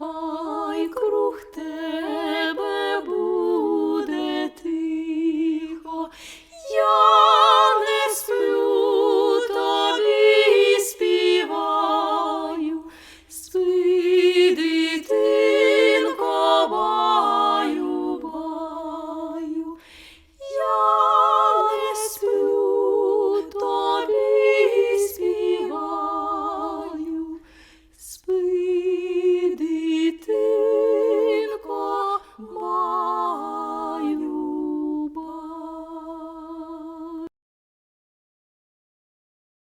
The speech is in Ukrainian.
Ай круг тебе